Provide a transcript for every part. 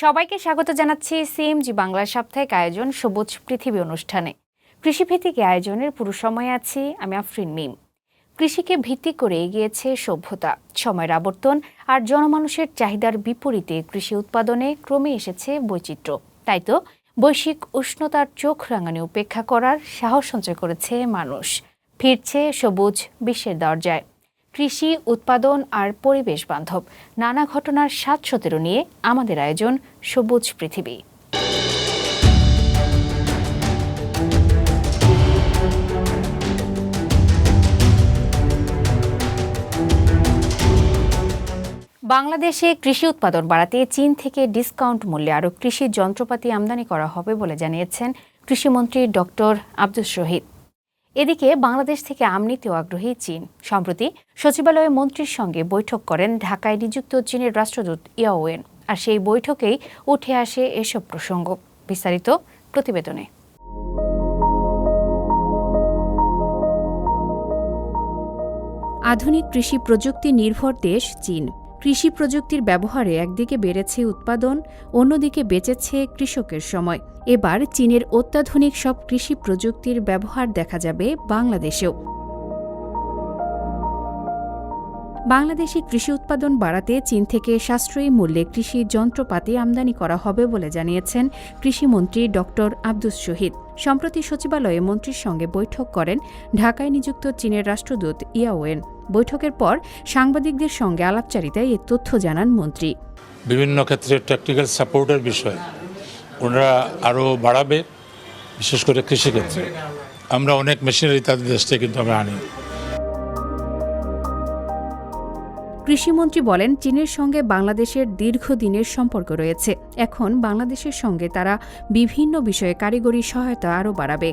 সবাইকে স্বাগত জানাচ্ছি সিএমজি বাংলার সাপ্তাহিক আয়োজন সবুজ পৃথিবী অনুষ্ঠানে। কৃষিভিত্তিক আয়োজনের পুরো সময় আছি আমি আফরিন মিম। কৃষিকে ভিত্তি করে এগিয়েছে সভ্যতা, সময়ের আবর্তন আর জনমানুষের চাহিদার বিপরীতে কৃষি উৎপাদনে ক্রমে এসেছে বৈচিত্র্য। তাই তো, বৈশ্বিক উষ্ণতার চোখ রাঙানি উপেক্ষা করার সাহস সঞ্চয় করেছে মানুষ। ফিরছে সবুজ বিশ্বের দরজায়। কৃষি, উৎপাদন আর পরিবেশ বান্ধব। নানা ঘটনার সাত সতেরো নিয়ে আমাদের আয়োজন সবুজ পৃথিবী। বাংলাদেশে কৃষি উৎপাদন বাড়াতে চীন থেকে ডিসকাউন্ট মূল্যে আরও কৃষি যন্ত্রপাতি আমদানি করা হবে বলে জানিয়েছেন কৃষিমন্ত্রী ডক্টর আব্দুল শহীদ এদিকে বাংলাদেশ থেকে আম নিতেও আগ্রহী চীন। সম্প্রতি সচিবালয়ে মন্ত্রীর সঙ্গে বৈঠক করেন ঢাকায় নিযুক্ত চীনের রাষ্ট্রদূত ইয়াওয়েন আর সেই বৈঠকেই উঠে আসে এসব প্রসঙ্গ। বিস্তারিত প্রতিবেদনে। আধুনিক কৃষি প্রযুক্তি নির্ভর দেশ চীন। কৃষি প্রযুক্তির ব্যবহারে একদিকে বেড়েছে উৎপাদন, অন্যদিকে বেঁচেছে কৃষকের সময়। এবার চীনের অত্যাধুনিক সব কৃষি প্রযুক্তির ব্যবহার দেখা যাবে বাংলাদেশেও। বাংলাদেশে কৃষি উৎপাদন বাড়াতে চীন থেকে সাশ্রয়ী মূল্যে কৃষি যন্ত্রপাতি আমদানি করা হবে বলে জানিয়েছেন কৃষিমন্ত্রী ডক্টর আব্দুস শহীদ। সম্প্রতি সচিবালয়ে মন্ত্রীর সঙ্গে বৈঠক করেন ঢাকায় নিযুক্ত চীনের রাষ্ট্রদূত ইয়াওয়েন। বৈঠকের পর সাংবাদিকদের সঙ্গে আলাপচারিতায় এ তথ্য জানান মন্ত্রী। বিভিন্ন ক্ষেত্রে টেকনিক্যাল সাপোর্টের বিষয়। ওনারা আরও বাড়াবে বিশেষ করে কৃষিক্ষেত্রে। আমরা অনেক মেশিনারি তাদের দেশ থেকে কিন্তু আমরা আনি। কৃষিমন্ত্রী বলেন চীনের সঙ্গে বাংলাদেশের দীর্ঘদিনের সম্পর্ক রয়েছে। এখন বাংলাদেশের সঙ্গে তারা বিভিন্ন বিষয়ে কারিগরি সহায়তা আরও বাড়াবে।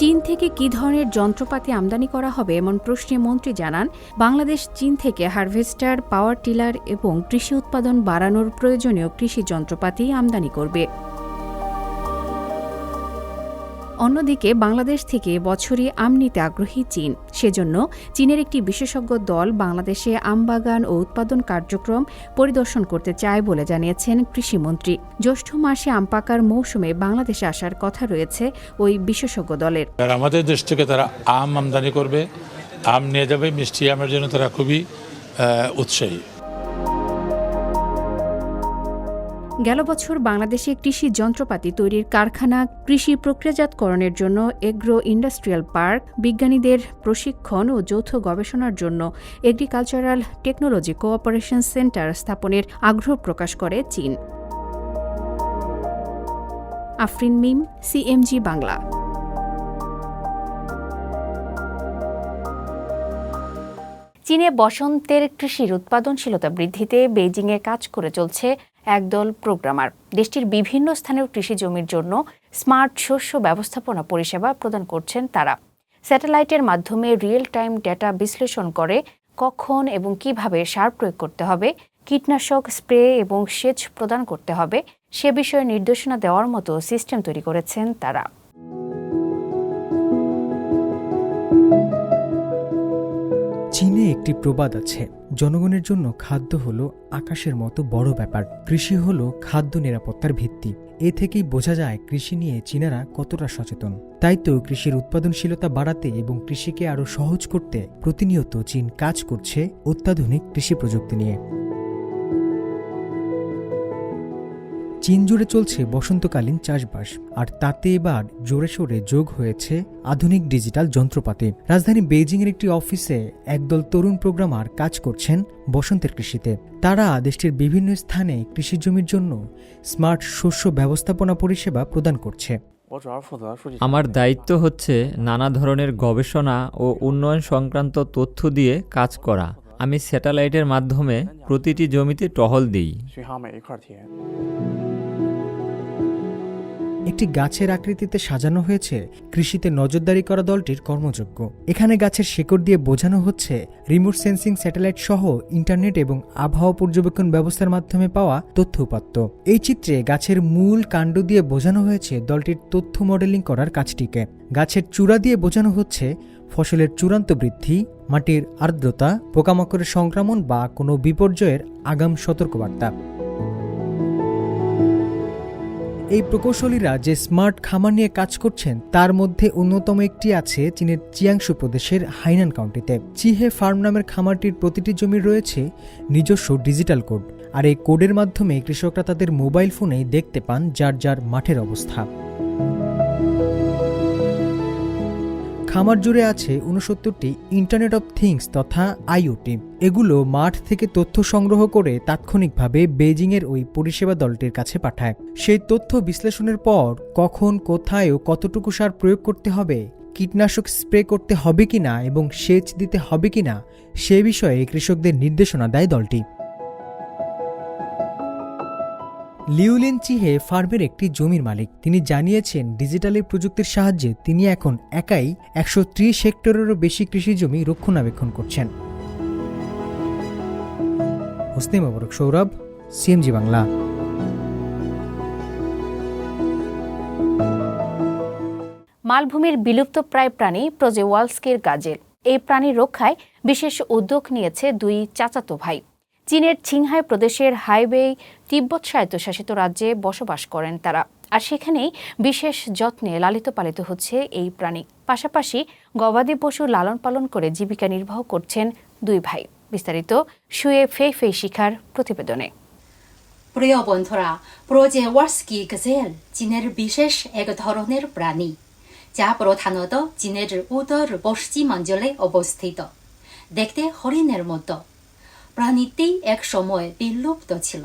চীন থেকে কী ধরনের যন্ত্রপাতি আমদানি করা হবে এমন প্রশ্নে মন্ত্রী জানান, বাংলাদেশ, চীন থেকে হারভেস্টার, পাওয়ার টিলার এবং কৃষি উৎপাদন বাড়ানোর প্রয়োজনীয় কৃষি যন্ত্রপাতি আমদানি করবে। অন্যদিকে বাংলাদেশ থেকে বছরই আম নিতে আগ্রহী চীন। সেজন্য চীনের একটি বিশেষজ্ঞ দল বাংলাদেশে আমবাগান ও উৎপাদন কার্যক্রম পরিদর্শন করতে চায় বলে জানিয়েছেন কৃষিমন্ত্রী জ্যৈষ্ঠ মাসে আম পাকার মৌসুমে বাংলাদেশে আসার কথা রয়েছে ওই বিশেষজ্ঞ দলের। আমাদের দেশ থেকে তারা আম আমদানি করবে, আম নিয়ে যাবে, মিষ্টি আমের জন্য তারা খুবই উৎসাহী। গেল বছর বাংলাদেশে কৃষি যন্ত্রপাতি তৈরির কারখানা কৃষি প্রক্রিয়াজাতকরণের জন্য এগ্রো ইন্ডাস্ট্রিয়াল পার্ক, বিজ্ঞানীদের প্রশিক্ষণ ও যৌথ গবেষণার জন্য এগ্রিকালচারাল টেকনোলজি কোঅপারেশন সেন্টার স্থাপনের আগ্রহ প্রকাশ করে চীন। আফরিন মিম, সিএমজি বাংলা। চীনে বসন্তের কৃষির উৎপাদনশীলতা বৃদ্ধিতে বেইজিংয়ে কাজ করে চলছে একদল প্রোগ্রামার। দেশটির বিভিন্ন স্থানের কৃষি জমির জন্য স্মার্ট শস্য ব্যবস্থাপনা পরিষেবা প্রদান করছেন তারা। স্যাটেলাইটের মাধ্যমে রিয়েল টাইম ডেটা বিশ্লেষণ করে কখন এবং কীভাবে সার প্রয়োগ করতে হবে, কীটনাশক, স্প্রে এবং সেচ প্রদান করতে হবে, সে বিষয়ে নির্দেশনা দেওয়ার মতো সিস্টেম তৈরি করেছেন তারা। একটি প্রবাদ আছে। জনগণের জন্য খাদ্য হলো আকাশের মতো বড় ব্যাপার। কৃষি হলো খাদ্য নিরাপত্তার ভিত্তি। এ থেকেই বোঝা যায় কৃষি নিয়ে চীনারা কতটা সচেতন। তাই তো কৃষির উৎপাদনশীলতা বাড়াতে এবং কৃষিকে আরও সহজ করতে প্রতিনিয়ত চীন কাজ করছে অত্যাধুনিক কৃষি প্রযুক্তি নিয়ে। চীন জুড়ে চলছে বসন্তকালীন চাষবাস, আর তাতে এবার জোরে সোরে যোগ হয়েছে আধুনিক ডিজিটাল যন্ত্রপাতি। রাজধানী বেইজিংয়ের একটি অফিসে একদল তরুণ প্রোগ্রামার কাজ করছেন বসন্তের কৃষিতে। তারা দেশটির বিভিন্ন স্থানে কৃষি জমির জন্য স্মার্ট শস্য ব্যবস্থাপনা পরিষেবা প্রদান করছে। আমার দায়িত্ব হচ্ছে নানা ধরনের গবেষণা ও উন্নয়ন সংক্রান্ত তথ্য দিয়ে কাজ করা। আমি স্যাটেলাইটের মাধ্যমে প্রতিটি জমিতে টহল দিই। একটি গাছের আকৃতিতে সাজানো হয়েছে কৃষিতে নজরদারি করা দলটির কর্মযোগ্য। এখানে গাছের শেকড় দিয়ে বোঝানো হচ্ছে রিমোট সেন্সিং স্যাটেলাইট সহ ইন্টারনেট এবং আবহাওয়া পর্যবেক্ষণ ব্যবস্থার মাধ্যমে পাওয়া তথ্য উপাত্ত। এই চিত্রে গাছের মূল কাণ্ড দিয়ে বোঝানো হয়েছে দলটির তথ্য মডেলিং করার কাজটিকে। গাছের চূড়া দিয়ে বোঝানো হচ্ছে ফসলের চূড়ান্ত বৃদ্ধি, মাটির আর্দ্রতা, পোকামাকড়ের সংক্রমণ বা কোনো বিপর্যয়ের আগাম সতর্কবার্তা। এই প্রকৌশলীরা যে স্মার্ট খামার নিয়ে কাজ করছেন, তার মধ্যে অন্যতম একটি আছে চীনের চিয়াংশু প্রদেশের হাইনান কাউন্টিতে। চিহে ফার্ম নামের খামারটির প্রতিটি জমির রয়েছে নিজস্ব ডিজিটাল কোড, আর এই কোডের মাধ্যমে কৃষকরা তাদের মোবাইল ফোনেই দেখতে পান যার যার মাঠের অবস্থা। খামার জুড়ে আছে উনসত্তরটি ইন্টারনেট অফ থিংস তথা আইওটি এগুলো মাঠ থেকে তথ্য সংগ্রহ করে তাৎক্ষণিকভাবে বেজিংয়ের ওই পরিষেবা দলটির কাছে পাঠায়। সেই তথ্য বিশ্লেষণের পর কখন, কোথায় ও কতটুকু সার প্রয়োগ করতে হবে, কীটনাশক স্প্রে করতে হবে কিনা এবং সেচ দিতে হবে কিনা, সে বিষয়ে কৃষকদের নির্দেশনা দেয় দলটি। লিউলিন চিহে ফার্মের একটি জমির মালিক। তিনি জানিয়েছেন, ডিজিটালের প্রযুক্তির সাহায্যে তিনি এখন একাই একশো ত্রিশ হেক্টরেরও বেশি কৃষি জমি রক্ষণাবেক্ষণ করছেন। হোসনে মোবারক সৌরভ, সিএমজি বাংলা। মালভূমির বিলুপ্ত প্রায় প্রাণী প্রজেওয়ালস্কির গাজেল। এই প্রাণী রক্ষায় বিশেষ উদ্যোগ নিয়েছে দুই চাচাতো ভাই। চীনের ছিংহাই প্রদেশের হাইওয়ে তিব্বত স্বায়ত্তশাসিত রাজ্যে বসবাস করেন তারা। আর সেখানেই বিশেষ যত্নে লালিত পালিত হচ্ছে এই প্রাণী। পাশাপাশি গবাদি পশু লালন পালন করে জীবিকা নির্বাহ করছেন দুই ভাই। বিস্তারিত শুয়ে ফে ফে শিখার প্রতিবেদনে। প্রিয় বন্ধুরা প্রোজেওয়ার্সকি গজেল, চীনের বিশেষ এক ধরনের প্রাণী, যা প্রধানত চীনের উত্তর পশ্চিমাঞ্চলে অবস্থিত। দেখতে হরিণের মতো। প্রাণীটি এক সময় বিলুপ্ত ছিল।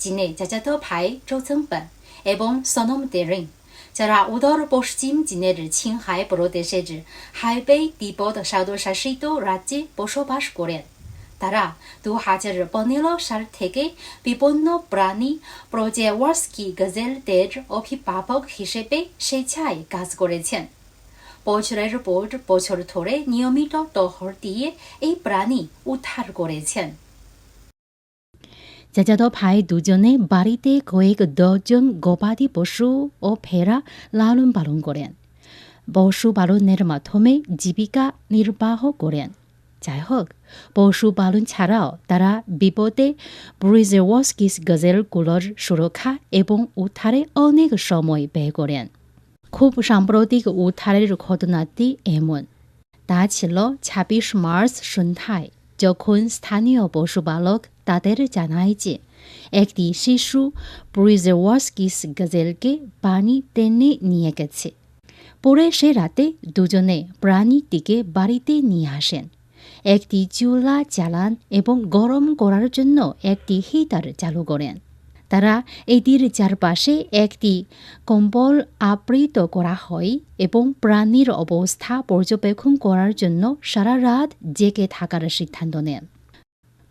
চীনে চাচাতো ভাই চৌচংপন এবং সনম তেরিং, যারা উত্তর পশ্চিম চীনের ছিংহাই প্রদেশের হাইবে তিব্বত স্বায়ত্তশাসিত রাজ্যে বসবাস করেন। তারা দু হাজার পনেরো সাল থেকে বিপন্ন প্রাণী প্রজেওয়ার্সকি গজেলদের অভিভাবক হিসেবে স্বেচ্ছায় কাজ করেছেন। বছরের পর বছর ধরে নিয়মিত টহর দিয়ে এই প্রাণী উদ্ধার করেছেন। চাচাতো ভাই দুজনে বাড়িতে কয়েক দশজন গবাদি পশু ও ভেড়া লালন পালন করেন। পশুপালনের মাধ্যমে জীবিকা নির্বাহ করেন। যাই হোক পশুপালন ছাড়াও তারা বিপদে ব্রিজেওয়াস্কিস গজেলগুলোর সুরক্ষা এবং উদ্ধারে অনেক সময় ব্যয় করেন। খুব সাম্প্রতিক উদ্ধারের ঘটনাটি এমন। তা ছিল ছাব্বিশ মার্চ সন্ধ্যায়, যখন স্থানীয় পশুপালক তাদের জানায় যে, একটি শিশু ব্রিজেওয়াস্কিস গজেলকে পানি টেনে নিয়ে গেছে। পরে সে রাতে দুজনে প্রাণীটিকে বাড়িতে নিয়ে আসেন। একটি চুলা চালান এবং গরম করার জন্য একটি হিটার চালু করেন। তারা এটির চারপাশে একটি কম্বল আবৃত করা হয় এবং প্রাণীর অবস্থা পর্যবেক্ষণ করার জন্য সারা রাত জেগে থাকার সিদ্ধান্ত নেন।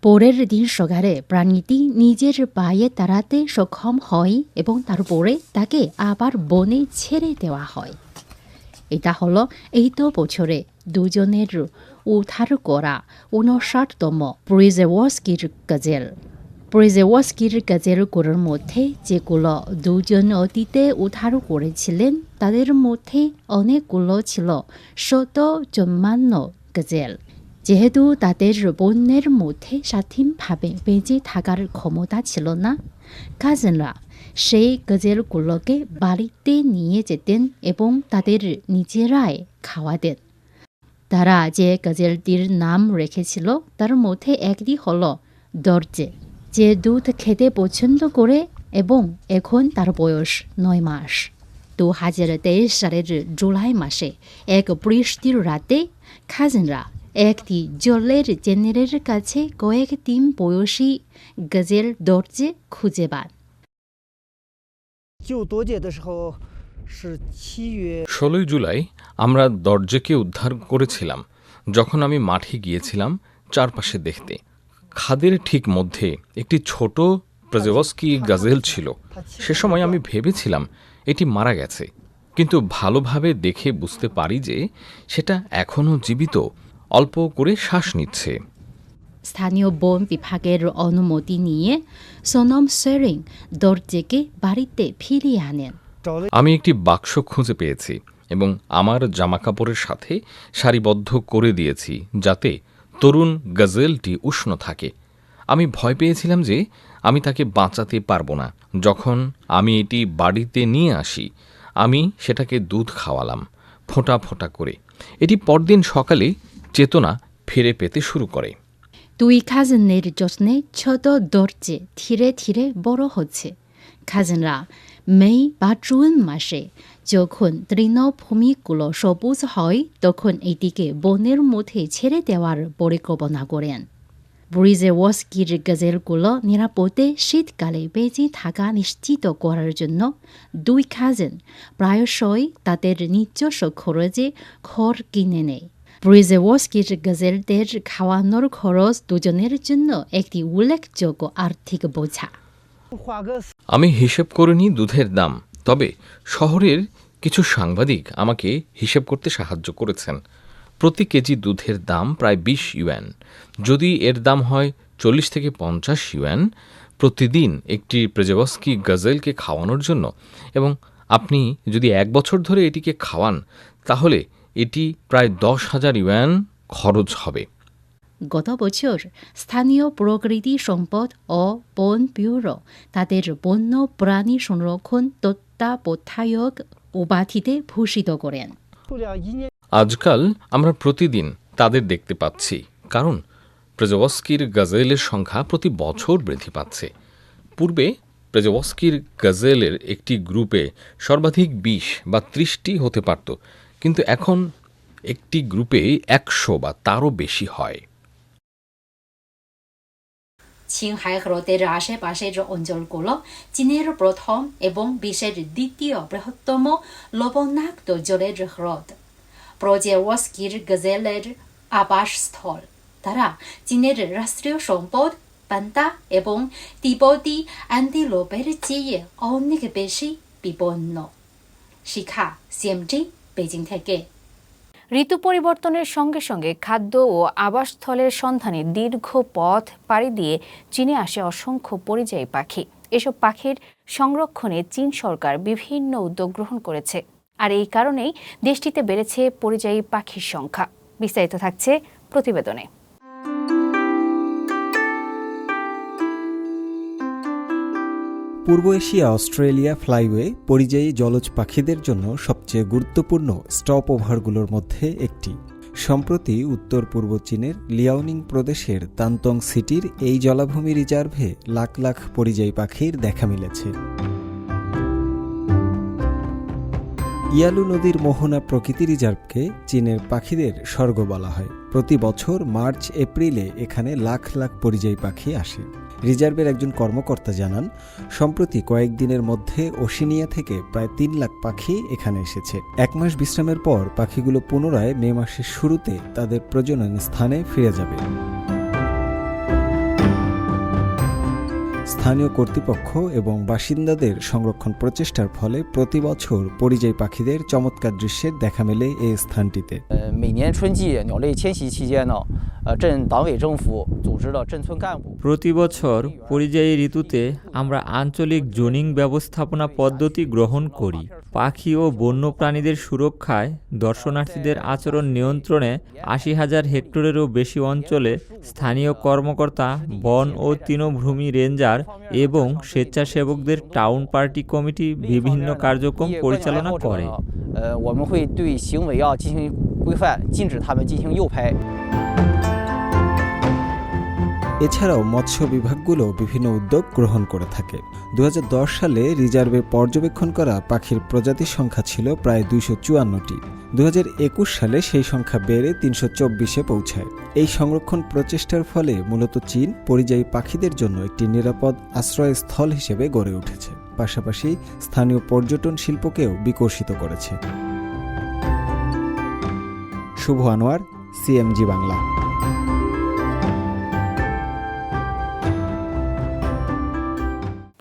পরের দিন সকালে প্রাণীটি নিজের পায়ে দাঁড়াতে সক্ষম হয় এবং তারপরে তাকে আবার বনে ছেড়ে দেওয়া হয়। এটা হলো এই তো বছরে দুজনের উদ্ধার করা উনষাটতম প্রিজেওয়াস্কির গজেল প্রিজেওয়াস্কির গজেলগুলোর মধ্যে যেগুলো দুজন অতীতে উদ্ধার করেছিলেন, তাদের মধ্যে অনেকগুলো ছিল শত জন্মান্য গজেল যেহেতু তাদের বন্যের মধ্যে স্বাধীনভাবে বেঁচে থাকার ক্ষমতা ছিল না কাজেনরা সেই গজেলগুলোকে বাড়িতে নিয়ে যেতেন এবং তাদের নিজেরাই খাওয়াতেন তারা যে গজেলটির নাম রেখেছিল, তার মধ্যে একটি হলো দরজে। যে দুধ খেতে পছন্দ করে এবং এখন তার বয়স নয় মাস। দু হাজার তেইশ সালের জুলাই মাসে এক বৃষ্টির রাতে খাজনরা একটি জলের জেনারের কাছে কয়েক তিন বয়সী গজের দরজে খুঁজে পান। ষোলোই জুলাই আমরা দরজেকে উদ্ধার করেছিলাম। যখন আমি মাঠে গিয়েছিলাম চারপাশে দেখতে। খাদের ঠিক মধ্যে একটি ছোট প্রজেভস্কি গাজেল ছিল। সে সময় আমি ভেবেছিলাম এটি মারা গেছে। কিন্তু ভালোভাবে দেখে বুঝতে পারি যে সেটা এখনও জীবিত অল্প করে শ্বাস নিচ্ছে। স্থানীয় বন বিভাগের অনুমতি নিয়ে সোনম সেরিং দরজেকে বাড়িতে ফিরিয়ে আনেন। আমি একটি বাক্স খুঁজে পেয়েছি এবং আমার জামাকাপড়ের সাথে সারিবদ্ধ করে দিয়েছি যাতে তরুণ গজেলটি উষ্ণ থাকে। আমি ভয় পেয়েছিলাম যে আমি তাকে বাঁচাতে পারব না। যখন আমি এটি বাড়িতে নিয়ে আসি, আমি সেটাকে দুধ খাওয়ালাম, ফোঁটা ফোঁটা করে। এটি পরদিন সকালে চেতনা ফিরে পেতে শুরু করে। দুই কাজিনের যত্নে ছোট দরজে ধীরে ধীরে বড় হচ্ছে। কাজিনরা মে বা জুন মাসে যখন তৃণভূমিগুলো সবুজ হয় তখন এটিকে বনের মধ্যে ছেড়ে দেওয়ার পরিকল্পনা করেন ব্রিজে ওয়াস্কির গজেলগুলো নিরাপদে শীতকালে বেঁচে থাকা নিশ্চিত করার জন্য দুই খাজেন প্রায়শই তাদের নিজস্ব খরচে ঘর কিনে নেয় ব্রিজে ওয়াস্কির গজেলদের খাওয়ানোর খরচ দুজনের জন্য একটি উল্লেখযোগ্য আর্থিক বোঝা আমি হিসেব করিনি দুধের দাম, তবে শহরের কিছু সাংবাদিক আমাকে হিসেব করতে সাহায্য করেছেন। প্রতি কেজি দুধের দাম প্রায় বিশ ইউয়ান। যদি এর দাম হয় চল্লিশ থেকে পঞ্চাশ ইউয়ান, প্রতিদিন একটি প্রেজেবস্কি গজেলকে খাওয়ানোর জন্য, এবং আপনি যদি এক বছর ধরে এটিকে খাওয়ান, তাহলে এটি প্রায় দশ হাজার ইউয়ান খরচ হবে। গত বছর স্থানীয় প্রকৃতি সম্পদ ও বন ব্যুরো তাদের বন্য প্রাণী সংরক্ষণ তত্ত্বাবধায়ক উপাধিতে ভূষিত করেন। আজকাল আমরা প্রতিদিন তাদের দেখতে পাচ্ছি, কারণ প্রেজবস্কির গজেলের সংখ্যা প্রতি বছর বৃদ্ধি পাচ্ছে। পূর্বে প্রেজবস্কির গজেলের একটি গ্রুপে সর্বাধিক বিশ বা ত্রিশটি হতে পারত, কিন্তু এখন একটি গ্রুপে একশো বা তারও বেশি হয়। ছিংহাই হ্রদের আশেপাশের অঞ্চলগুলো চীনের প্রথম এবং বিশ্বের দ্বিতীয় বৃহত্তম লবণাক্ত জলের হ্রদ প্রজেওস্কির গজেলের আবাসস্থল তারা চীনের রাষ্ট্রীয় সম্পদ পান্তা এবং তিব্বতী অ্যান্টিলোপের চেয়ে অনেক বেশি বিপন্ন শিখা সিএমটি বেজিং থেকে ঋতু পরিবর্তনের সঙ্গে সঙ্গে খাদ্য ও আবাসস্থলের সন্ধানে দীর্ঘ পথ পাড়ি দিয়ে চীনে আসে অসংখ্য পরিযায়ী পাখি। এসব পাখির সংরক্ষণে চীন সরকার বিভিন্ন উদ্যোগ গ্রহণ করেছে। আর এই কারণেই দেশটিতে বেড়েছে পরিযায়ী পাখির সংখ্যা। বিস্তারিত থাকছে প্রতিবেদনে। পূর্ব এশিয়া অস্ট্রেলিয়া ফ্লাইওয়ে পরিযায়ী জলজ পাখিদের জন্য সবচেয়ে গুরুত্বপূর্ণ স্টপ ওভারগুলোর মধ্যে একটি। সম্প্রতি উত্তর পূর্ব চীনের লিয়াওনিং প্রদেশের তান্তং সিটির এই জলাভূমি রিজার্ভে লাখ লাখ পরিযায়ী পাখির দেখা মিলেছে। ইয়ালু নদীর মোহনা প্রকৃতি রিজার্ভকে চীনের পাখিদের স্বর্গ বলা হয়। প্রতি বছর মার্চ, এপ্রিলে এখানে লাখ লাখ পরিযায়ী পাখি আসে। রিজার্ভের একজন কর্মকর্তা জানান, সম্প্রতি কয়েকদিনের মধ্যে ওশিনিয়া থেকে প্রায় তিন লাখ পাখি এখানে এসেছে। এক মাস বিশ্রামের পর পাখিগুলো পুনরায় মে মাসের শুরুতে তাদের প্রজনন স্থানে ফিরে যাবে। স্থানীয় কর্তৃপক্ষ এবং বাসিন্দাদের সংরক্ষণ প্রচেষ্টার ফলে প্রতি বছর পরিযায়ী পাখিদের চমৎকার দৃশ্যের দেখা মেলে এই স্থানটিতে 呃，每年春季鸟类迁徙期间呢，呃，镇党委政府组织了镇村干部 প্রতি বছর পরিযায়ী ঋতুতে আমরা আঞ্চলিক জোনিং ব্যবস্থাপনা পদ্ধতি গ্রহণ করি পাখি ও বন্যপ্রাণীদের সুরক্ষায় দর্শনার্থীদের আচরণ নিয়ন্ত্রণে আশি হাজার হেক্টরেরও বেশি অঞ্চলে স্থানীয় কর্মকর্তা বন ও তৃণভূমি রেঞ্জার এবং স্বেচ্ছাসেবকদের টাউন পার্টি কমিটি বিভিন্ন কার্যক্রম 业过来 পরিচালনা 或者 করে 呢，呃，我们会对行为啊进行规范，禁止他们进行诱拍。 এছাড়াও মৎস্য বিভাগগুলো বিভিন্ন উদ্যোগ গ্রহণ করে থাকে। দু হাজার দশ সালে রিজার্ভে পর্যবেক্ষণ করা পাখির প্রজাতির সংখ্যা ছিল প্রায় দুইশো চুয়ান্নটি। দু হাজার একুশ সালে সেই সংখ্যা বেড়ে তিনশো চব্বিশে পৌঁছায়। এই সংরক্ষণ প্রচেষ্টার ফলে মূলত চীন পরিযায়ী পাখিদের জন্য একটি নিরাপদ আশ্রয়স্থল হিসেবে গড়ে উঠেছে। পাশাপাশি স্থানীয় পর্যটন শিল্পকেও বিকশিত করেছে। শুভ আনোয়ার, সিএমজি বাংলা।